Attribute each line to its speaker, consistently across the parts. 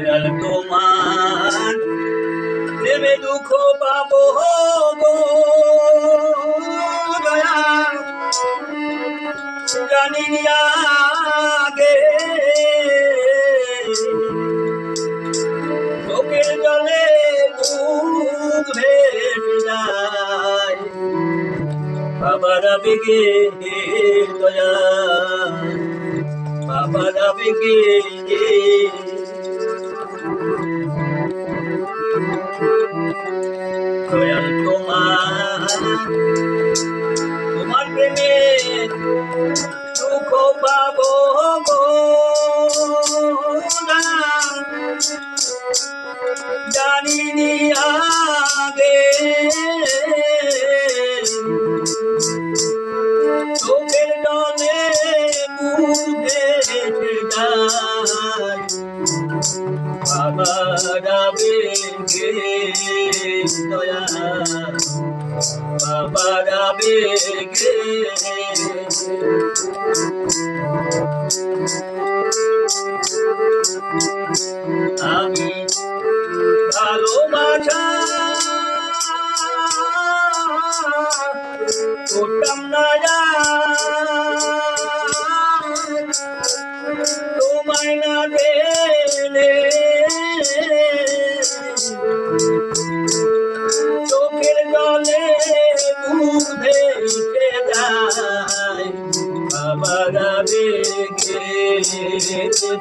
Speaker 1: দয়াল তোমার প্রেমে দুঃখ পাবো গো। দয়াল, জানি আগে। চোখের জলে ভেসে যায়। বাবারা বেগে দয়াল, বাবারা বেগে দয়াল তোমার তোমার প্রেমে না জানিনি আগে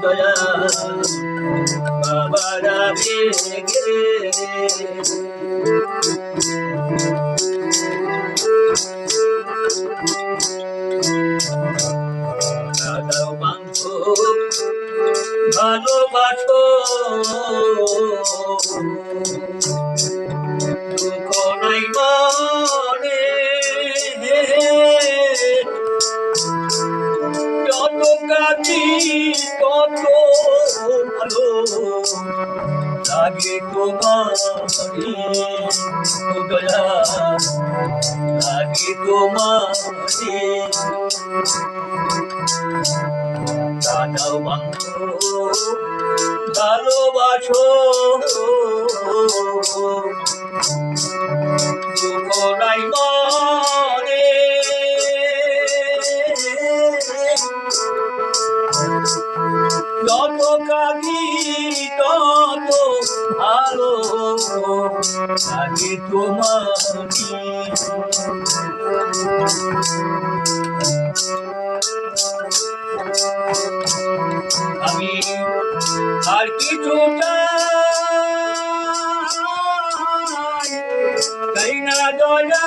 Speaker 1: দয়া বাবা রাবে ভালোবাসো। লাগে তোমারি দাদাও মাংস ভালোবাসো আমি আর কিছু চাই না দয়া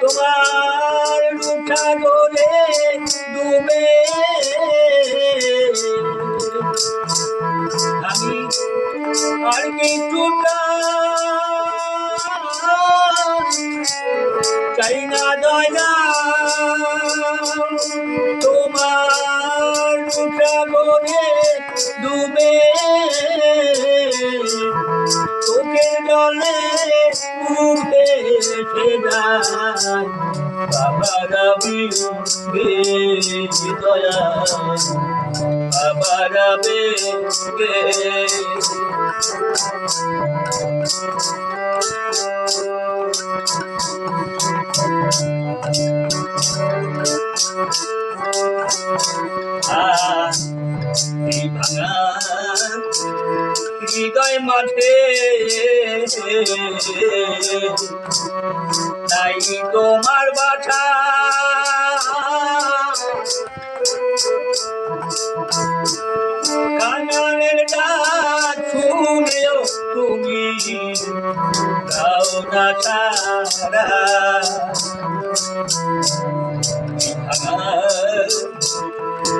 Speaker 1: তোমার রুঠা করে ডুবে আমি আর কিছু চাই। না দয়া তোমার করে ডুবে চোখের জলে উঠে বাবা রবি দয়া বাবা রবি গে মাঠে তাই তোমার বাছা কানালের ডাক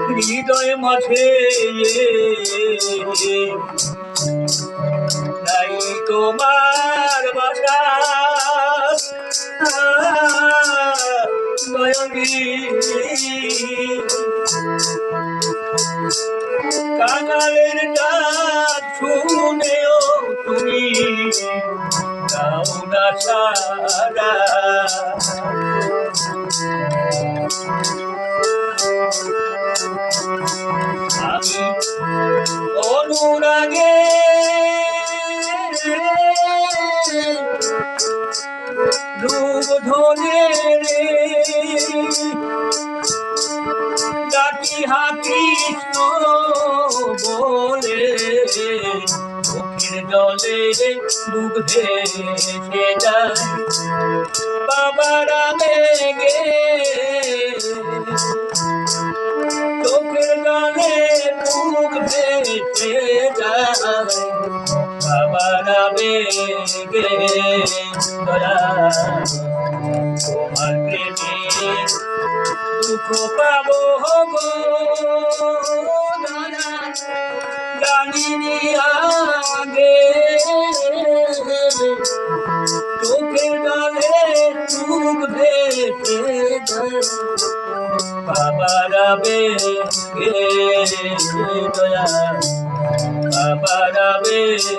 Speaker 1: তুমি হৃদয় মাঝে নাই তোমার কাঙালের ডাক শুনেও তুমি দাও না সারা রূপ ধরে ডাকি হাকৃষ্ণ বলে চোখের জলে ডুব ভেসে যায়। বাবারা মেঘে। দয়া তোমার প্রেমে দুঃখ পাবো গো জানিনি আগে চোখের জলে চুক ভেসে বাবারা বেগে দয়া বাবারা বেগে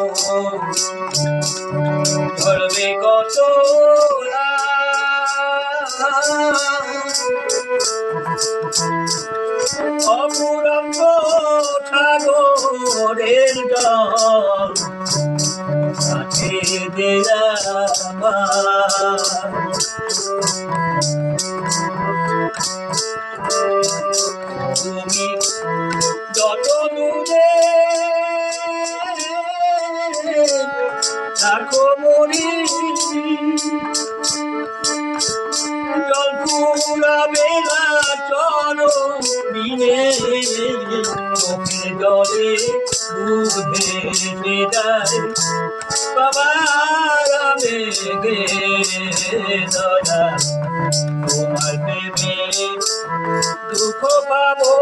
Speaker 1: oh, oh. চলো দিনে চোখে জলে বুক যায় বাবা মেঘে দয়া তোমার প্রেমে দুঃখ পাবো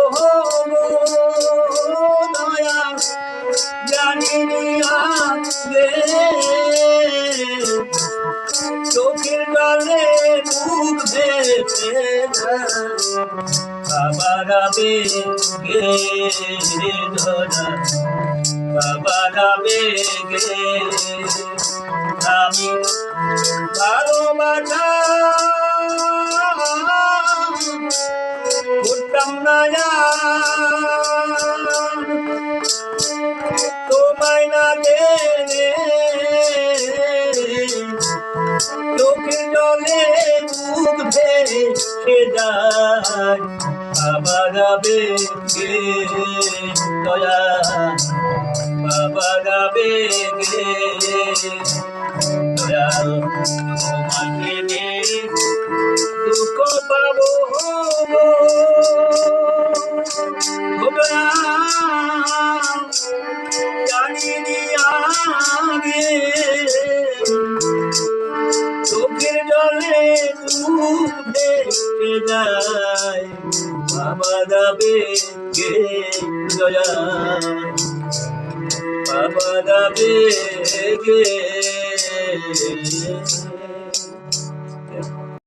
Speaker 1: বাবারা বেগে ধরা বাবারা বেগে আমি ভালোবাসা করতাম না জান। তোমায় না জেনে চোখে জলে মুখ ভেসে যায় দুঃখ পাবো জানিনি আগে চোখের জলে যায় বাবা দাবে কে দয়া বাবা দাবে গে